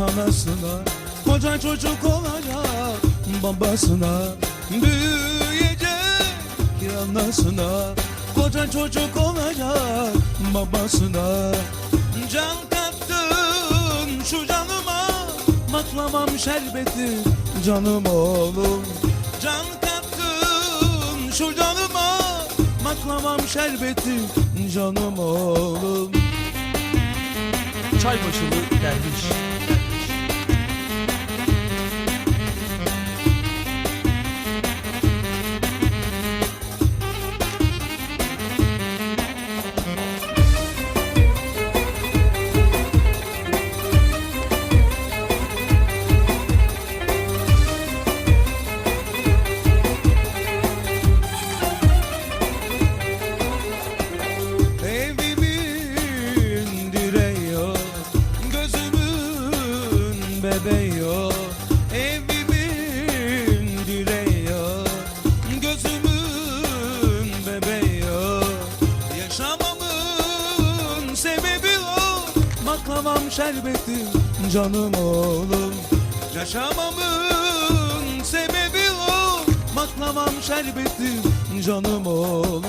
anasına Koca çocuk olacak babasına Büyüyecek anasına Koca çocuk olacak babasına. Can kattın şu canıma Baklavam şerbeti canım oğlum. Can kattın şu canıma Baklavam şerbeti canım oğlum. Çay başılı derviş. Evimin direği o, gözümün bebeği o. Yaşamamın sebebi o, baklavam şerbeti canım oğlum. Yaşamamın sebebi o, baklavam şerbeti canım oğlum.